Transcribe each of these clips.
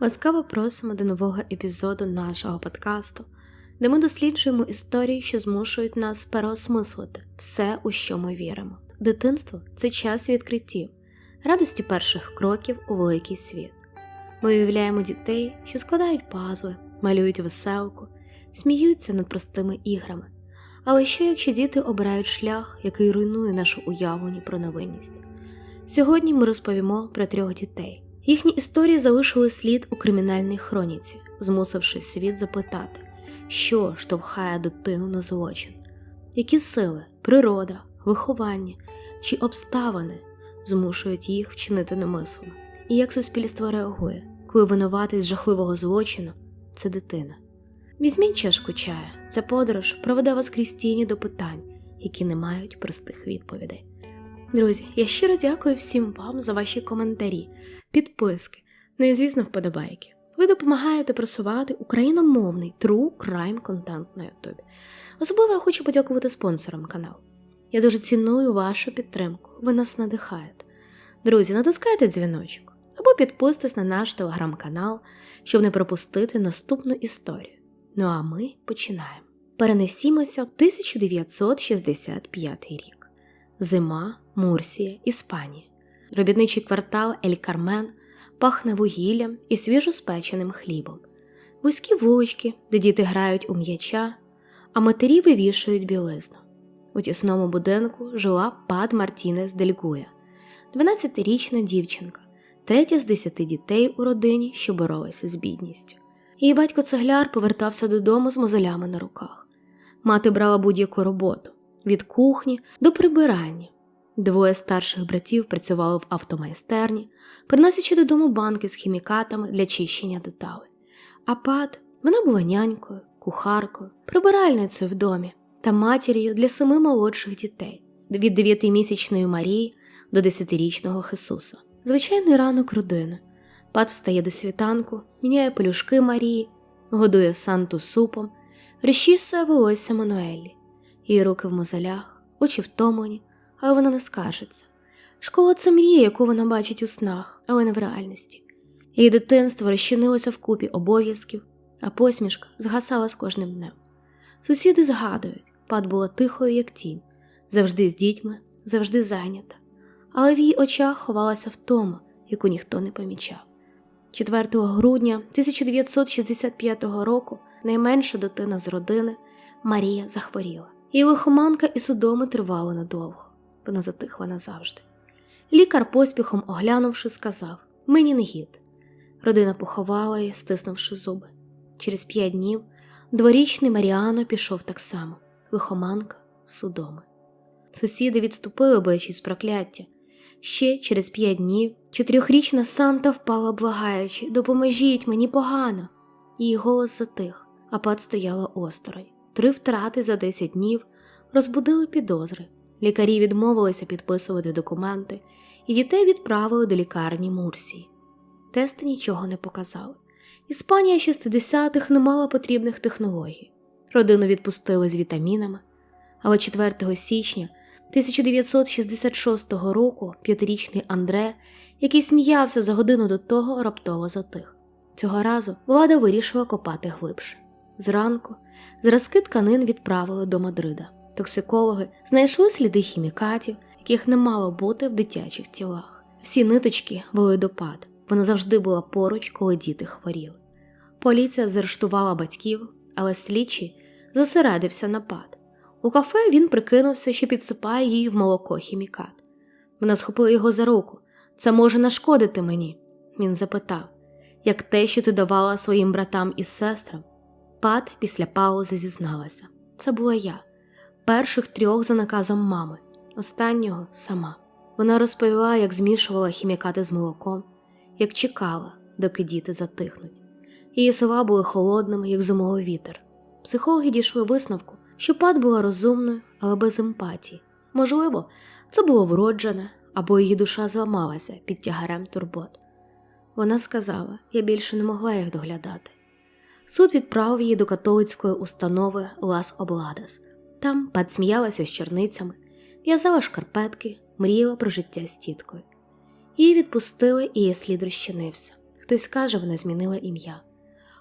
Ласкаво просимо до нового епізоду нашого подкасту, де ми досліджуємо історії, що змушують нас переосмислити все, у що ми віримо. Дитинство це час відкриттів, радості перших кроків у великий світ. Ми уявляємо дітей, що складають пазли, малюють веселку, сміються над простими іграми. Але що якщо діти обирають шлях, який руйнує нашу уявлення про невинність? Сьогодні ми розповімо про трьох дітей. Їхні історії залишили слід у кримінальній хроніці, змусивши світ запитати, що штовхає дитину на злочин, які сили, природа, виховання чи обставини змушують їх вчинити немислимо, і як суспільство реагує, коли винуватий з жахливого злочину це дитина. Візьміть чашку чаю, ця подорож проведе вас крізь тіні до питань, які не мають простих відповідей. Друзі, я щиро дякую всім вам за ваші коментарі, підписки, ну і, звісно, вподобайки. Ви допомагаєте просувати україномовний true crime контент на Ютубі. Особливо я хочу подякувати спонсорам каналу. Я дуже ціную вашу підтримку, ви нас надихаєте. Друзі, натискайте дзвіночок або підписуйтесь на наш телеграм-канал, щоб не пропустити наступну історію. Ну а ми починаємо. Перенесімося в 1965 рік. Зима, Мурсія, Іспанія. Робітничий квартал Ель Кармен пахне вугіллям і свіжоспеченим хлібом. Вузькі вулички, де діти грають у м'яча, а матері вивішують білизну. У тісному будинку жила пад Мартінес Дельгуя, 12-річна дівчинка, третя з десяти дітей у родині, що боролися з бідністю. Її батько цегляр повертався додому з мозолями на руках. Мати брала будь-яку роботу від кухні до прибирання. Двоє старших братів працювали в автомайстерні, приносячи додому банки з хімікатами для чищення деталей. А пат вона була нянькою, кухаркою, прибиральницею в домі та матір'ю для семи молодших дітей від дев'ятимісячної Марії до десятирічного Хесуса. Звичайний ранок родини. Пат встає до світанку, міняє пелюшки Марії, годує санту супом, розчісує волосся Мануелі. Її руки в мозолях, очі втомлені, але вона не скаржиться. Школа це мрія, яку вона бачить у снах, але не в реальності. Її дитинство розчинилося в купі обов'язків, а посмішка згасала з кожним днем. Сусіди згадують, пат була тихою, як тінь, завжди з дітьми, завжди зайнята, але в її очах ховалася втома, яку ніхто не помічав. 4 грудня 1965 року найменша дитина з родини Марія захворіла. Її лихоманка і судоми тривали надовго, вона затихла назавжди. Лікар, поспіхом оглянувши, сказав Мені не гід. Родина поховала її, стиснувши зуби. Через п'ять днів дворічний Маріано пішов так само лихоманка, судоми. Сусіди відступили, боячись прокляття. Ще через п'ять днів чотирьохрічна Санта впала, благаючи Допоможіть мені погано. Її голос затих, а пат стояла осторонь. Три втрати за десять днів розбудили підозри. Лікарі відмовилися підписувати документи, і дітей відправили до лікарні Мурсії. Тести нічого не показали. Іспанія 60-х не мала потрібних технологій. Родину відпустили з вітамінами, але 4 січня 1966 року п'ятирічний Андре, який сміявся за годину до того, раптово затих. Цього разу влада вирішила копати глибше. Зранку зразки тканин відправили до Мадрида. Токсикологи знайшли сліди хімікатів, яких не мало бути в дитячих тілах. Всі ниточки вели до пад. Вона завжди була поруч, коли діти хворіли. Поліція заарештувала батьків, але слідчий зосередився на пад. У кафе він прикинувся, що підсипає їй в молоко хімікат. Вона схопила його за руку. Це може нашкодити мені. Він запитав, як те, що ти давала своїм братам і сестрам. Пат після паузи зізналася. Це була я, перших трьох за наказом мами, останнього сама. Вона розповіла, як змішувала хімікати з молоком, як чекала, доки діти затихнуть. Її слова були холодними, як зимовий вітер. Психологи дійшли висновку, що пат була розумною, але без емпатії. Можливо, це було вроджене, або її душа зламалася під тягарем турбот. Вона сказала, я більше не могла їх доглядати. Суд відправив її до католицької установи Лас Обладес. Там пат сміялася з черницями, в'язала шкарпетки, мріяла про життя з тіткою. Її відпустили, і її слід розчинився. Хтось каже, вона змінила ім'я,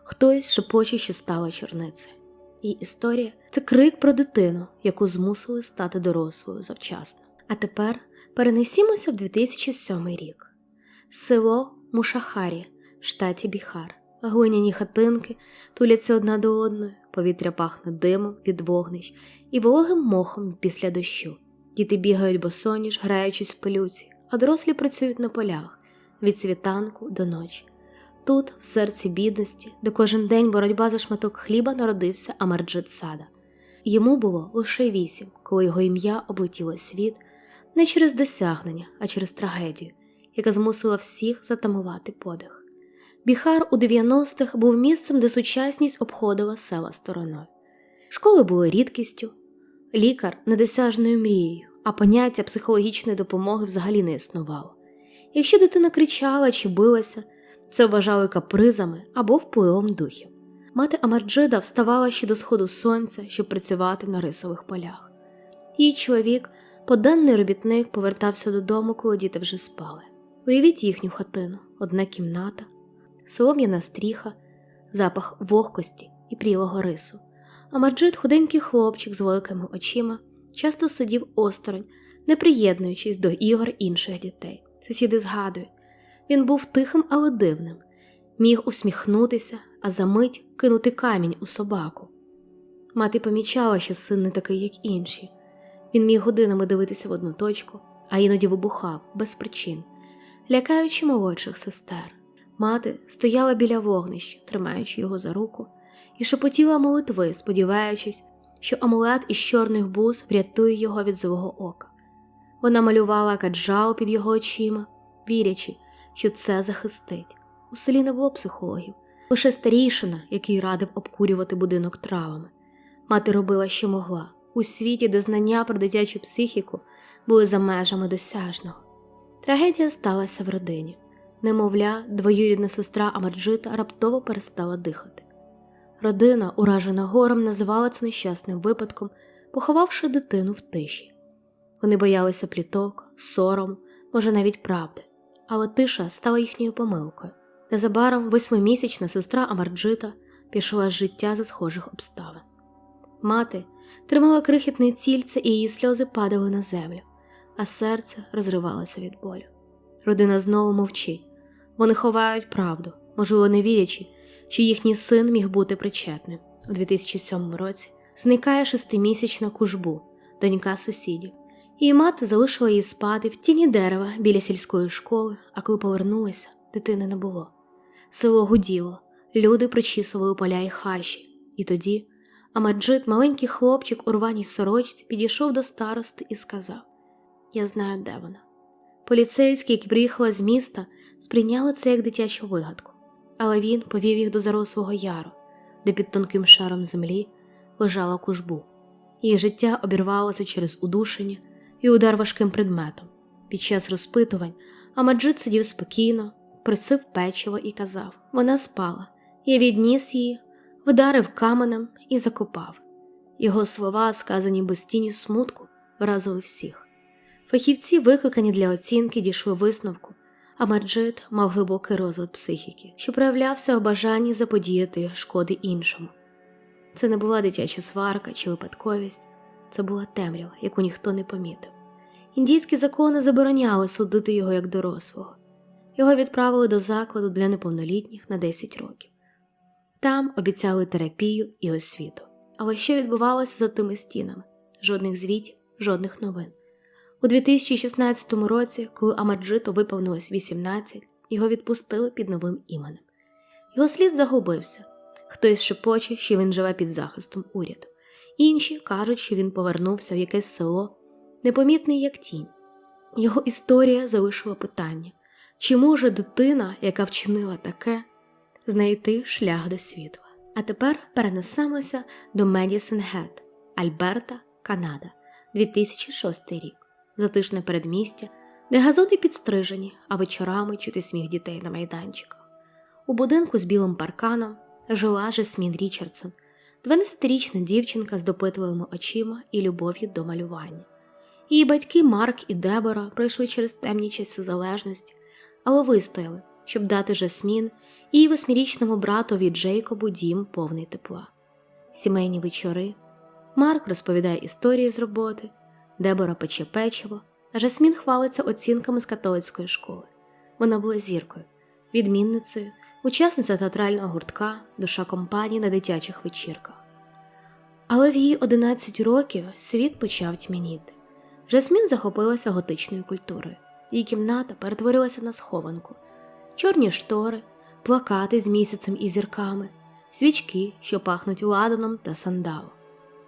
хтось шепоче, що стала чорницею. Її історія це крик про дитину, яку змусили стати дорослою завчасно. А тепер перенесімося в 2007 рік. Село Мушахарі в штаті Біхар. Глиняні хатинки туляться одна до одної, повітря пахне димом від вогнищ і вологим мохом після дощу. Діти бігають босоніж, граючись в пилюці, а дорослі працюють на полях від світанку до ночі. Тут, в серці бідності, де кожен день боротьба за шматок хліба народився Амарджит Сада. Йому було лише вісім, коли його ім'я облетіло світ не через досягнення, а через трагедію, яка змусила всіх затамувати подих. Біхар у 90-х був місцем, де сучасність обходила села стороною. Школи були рідкістю, лікар недосяжною мрією, а поняття психологічної допомоги взагалі не існувало. Якщо дитина кричала чи билася, це вважали капризами або впливом духів. Мати Амарджида вставала ще до сходу сонця, щоб працювати на рисових полях. Її чоловік, поденний робітник, повертався додому, коли діти вже спали. Уявіть їхню хатину, одна кімната, солом'яна стріха, запах вогкості і прілого рису. Амарджид, худенький хлопчик з великими очима, часто сидів осторонь, не приєднуючись до ігор інших дітей. Сусіди згадують, він був тихим, але дивним, міг усміхнутися, а за мить кинути камінь у собаку. Мати помічала, що син не такий, як інші. Він міг годинами дивитися в одну точку, а іноді вибухав без причин, лякаючи молодших сестер. Мати стояла біля вогнища, тримаючи його за руку, і шепотіла молитви, сподіваючись, що амулет із чорних бус врятує його від злого ока. Вона малювала каджал під його очима, вірячи, що це захистить. У селі не було психологів, лише старійшина, який радив обкурювати будинок травами. Мати робила, що могла, у світі, де знання про дитячу психіку були за межами досяжного. Трагедія сталася в родині. Немовля, двоюрідна сестра Амарджита раптово перестала дихати. Родина, уражена горем, називала це нещасним випадком, поховавши дитину в тиші. Вони боялися пліток, сорому, може навіть правди, але тиша стала їхньою помилкою. Незабаром восьмимісячна сестра Амарджита пішла з життя за схожих обставин. Мати тримала крихітне цільце, і її сльози падали на землю, а серце розривалося від болю. Родина знову мовчить. Вони ховають правду, можливо, не вірячи, що їхній син міг бути причетним. У 2007 році зникає шестимісячна кужбу, донька сусідів. Її мати залишила її спати в тіні дерева біля сільської школи, а коли повернулася, дитини не було. Село гуділо, люди причісували поля і хащі, і тоді Амаджит, маленький хлопчик у рваній сорочці, підійшов до старости і сказав: Я знаю, де вона. Поліцейські, які приїхали з міста, сприйняли це як дитячу вигадку, але він повів їх до зарослого яру, де під тонким шаром землі лежала кужбу. Її життя обірвалося через удушення і удар важким предметом. Під час розпитувань Амаджит сидів спокійно, присив печиво і казав: Вона спала. Я відніс її, вдарив каменем і закопав. Його слова, сказані без тіні смутку, вразили всіх. Фахівці, викликані для оцінки, дійшли висновку, а Марджит мав глибокий розвиток психіки, що проявлявся у бажанні заподіяти шкоди іншому. Це не була дитяча сварка чи випадковість, це була темрява, яку ніхто не помітив. Індійські закони забороняли судити його як дорослого. Його відправили до закладу для неповнолітніх на 10 років. Там обіцяли терапію і освіту. Але що відбувалося за тими стінами? Жодних звітів, жодних новин. У 2016 році, коли Амаджиту виповнилось 18, його відпустили під новим іменем. Його слід загубився. Хтось шепоче, що він живе під захистом уряду. Інші кажуть, що він повернувся в якесь село, непомітний як тінь. Його історія залишила питання: чи може дитина, яка вчинила таке, знайти шлях до світла? А тепер перенесемося до Медісон Гет, Альберта, Канада, 2006 рік, затишне передмістя, де газони підстрижені, а вечорами чути сміх дітей на майданчиках. У будинку з білим парканом жила Жасмін Річардсон, 12-річна дівчинка з допитливими очима і любов'ю до малювання. Її батьки Марк і Дебора пройшли через темні часи залежності, але вистояли щоб дати Жасмін і її восьмирічному братові Джейкобу дім повний тепла. Сімейні вечори. Марк розповідає історії з роботи, Дебора пече печиво, а Жасмін хвалиться оцінками з католицької школи. Вона була зіркою, відмінницею, учасниця театрального гуртка, душа компанії на дитячих вечірках. Але в її 11 років світ почав тьмяніти. Жасмін захопилася готичною культурою. Її кімната перетворилася на схованку, чорні штори, плакати з місяцем і зірками, свічки, що пахнуть ладаном та сандалом.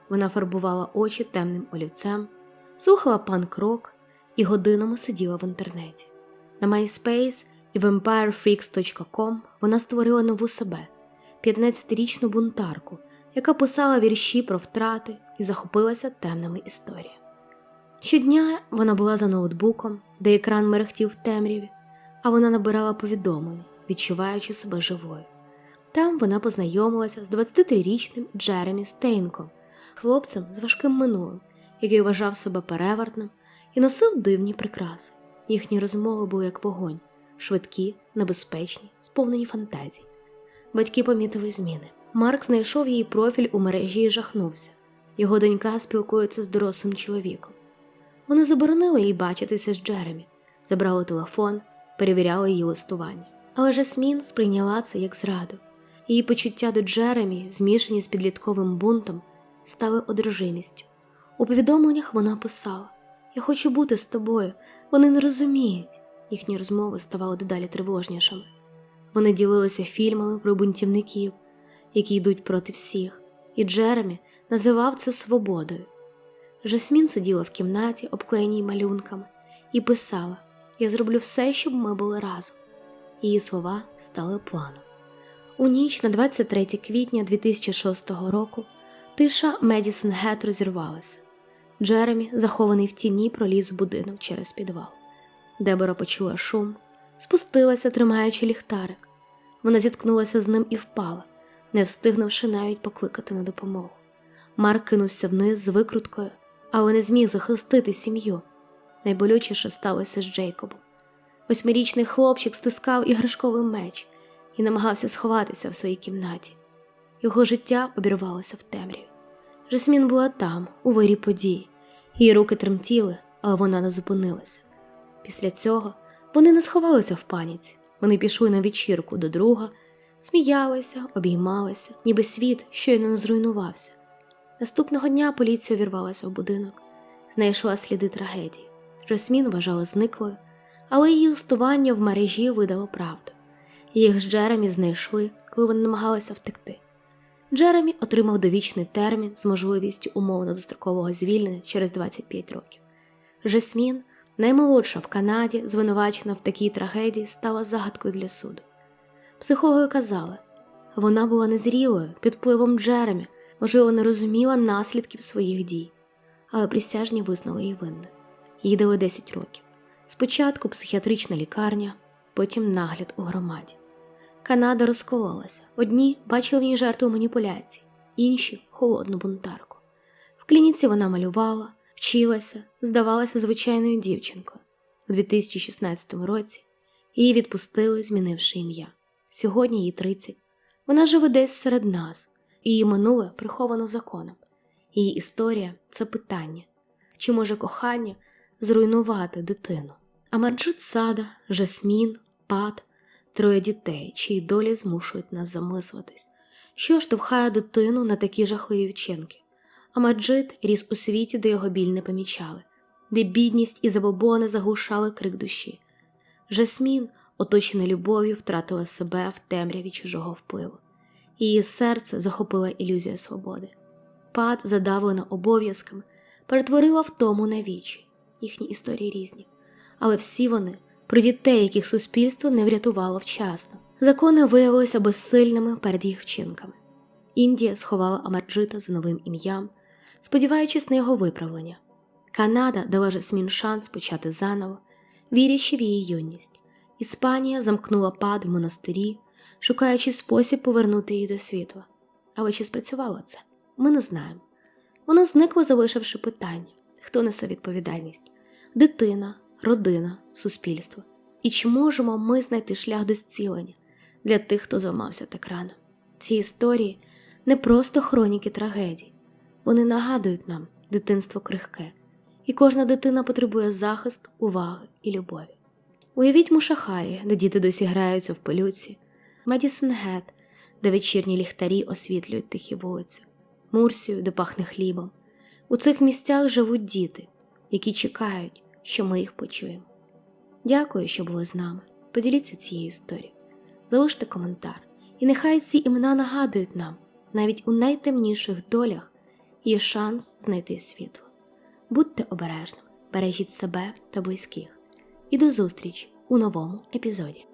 Вона фарбувала очі темним олівцем, слухала панк-рок і годинами сиділа в інтернеті. На MySpace і в empirefreaks.com вона створила нову себе, 15-річну бунтарку, яка писала вірші про втрати і захопилася темними історіями. Щодня вона була за ноутбуком, де екран мерехтів в темряві, а вона набирала повідомлення, відчуваючи себе живою. Там вона познайомилася з 23-річним Джеремі Стейнком, хлопцем з важким минулим, який вважав себе перевертним і носив дивні прикраси. Їхні розмови були як вогонь, швидкі, небезпечні, сповнені фантазій. Батьки помітили зміни. Марк знайшов її профіль у мережі і жахнувся. Його донька спілкується з дорослим чоловіком. Вони заборонили їй бачитися з Джеремі, забрали телефон, перевіряли її листування. Але Жасмін сприйняла це як зраду. Її почуття до Джеремі, змішані з підлітковим бунтом, стали одержимістю. У повідомленнях вона писала: Я хочу бути з тобою, вони не розуміють. Їхні розмови ставали дедалі тривожнішими. Вони ділилися фільмами про бунтівників, які йдуть проти всіх, і Джеремі називав це свободою. Жасмін сиділа в кімнаті, обклеєній малюнками, і писала: Я зроблю все, щоб ми були разом. Її слова стали планом. У ніч на 23 квітня 2006 року тиша Медісон Гет розірвалася. Джеремі, захований в тіні, проліз в будинок через підвал. Дебора почула шум, спустилася, тримаючи ліхтарик. Вона зіткнулася з ним і впала, не встигнувши навіть покликати на допомогу. Марк кинувся вниз з викруткою, але не зміг захистити сім'ю. Найболючіше сталося з Джейкобом. Восьмирічний хлопчик стискав іграшковий меч і намагався сховатися в своїй кімнаті. Його життя обірвалося в темряві. Жасмін була там, у вирі подій. Її руки тремтіли, але вона не зупинилася. Після цього вони не сховалися в паніці. Вони пішли на вечірку до друга, сміялися, обіймалися, ніби світ щойно не зруйнувався. Наступного дня поліція увірвалася в будинок, знайшла сліди трагедії. Жасмін вважала зниклою, але її листування в мережі видало правду. Їх з Джеремі знайшли, коли вони намагалися втекти. Джеремі отримав довічний термін з можливістю умовно дострокового звільнення через 25 років. Жасмін, наймолодша в Канаді, звинувачена в такій трагедії, стала загадкою для суду. Психологи казали, вона була незрілою під впливом Джеремі, можливо, не розуміла наслідків своїх дій, але присяжні визнали її винною. Їй дали 10 років. Спочатку психіатрична лікарня, потім нагляд у громаді. Канада розкололася. Одні бачили в ній жертву маніпуляцій, інші холодну бунтарку. В клініці вона малювала, вчилася, здавалася звичайною дівчинкою. У 2016 році її відпустили, змінивши ім'я. Сьогодні їй 30. Вона живе десь серед нас, її минуле приховано законом. Її історія це питання, чи може кохання зруйнувати дитину. А Марджит Сада, Жасмін, Пат троє дітей, чиї долі змушують нас замислитись, що штовхає дитину на такі жахливі вчинки. А Маджид ріс у світі, де його біль не помічали, де бідність і забобони заглушали крик душі. Жасмін, оточена любов'ю, втратила себе в темряві чужого впливу. Її серце захопила ілюзія свободи. Пат, задавлена обов'язками, перетворила втому на вічі. Їхні історії різні, але всі вони про дітей, яких суспільство не врятувало вчасно. Закони виявилися безсильними перед їх вчинками. Індія сховала Амарджита за новим ім'ям, сподіваючись на його виправлення. Канада дала Жасмін шанс почати заново, вірячи в її юність. Іспанія замкнула пад в монастирі, шукаючи спосіб повернути її до світла. Але чи спрацювало це? Ми не знаємо. Вона зникла, залишивши питання: хто несе відповідальність? Дитина, родина, суспільство І чи можемо ми знайти шлях до зцілення для тих, хто зламався так рано? Ці історії не просто хроніки трагедій, вони нагадують нам дитинство крихке, і кожна дитина потребує захисту, уваги і любові. Уявіть Мушахарі, де діти досі граються в пилюці, Медісон Гет, де вечірні ліхтарі освітлюють тихі вулиці, Мурсію, де пахне хлібом. У цих місцях живуть діти, які чекають, що ми їх почуємо. Дякую, що були з нами. Поділіться цією історією, залиште коментар, і нехай ці імена нагадують нам, навіть у найтемніших долях є шанс знайти світло. Будьте обережними, бережіть себе та близьких. І до зустрічі у новому епізоді.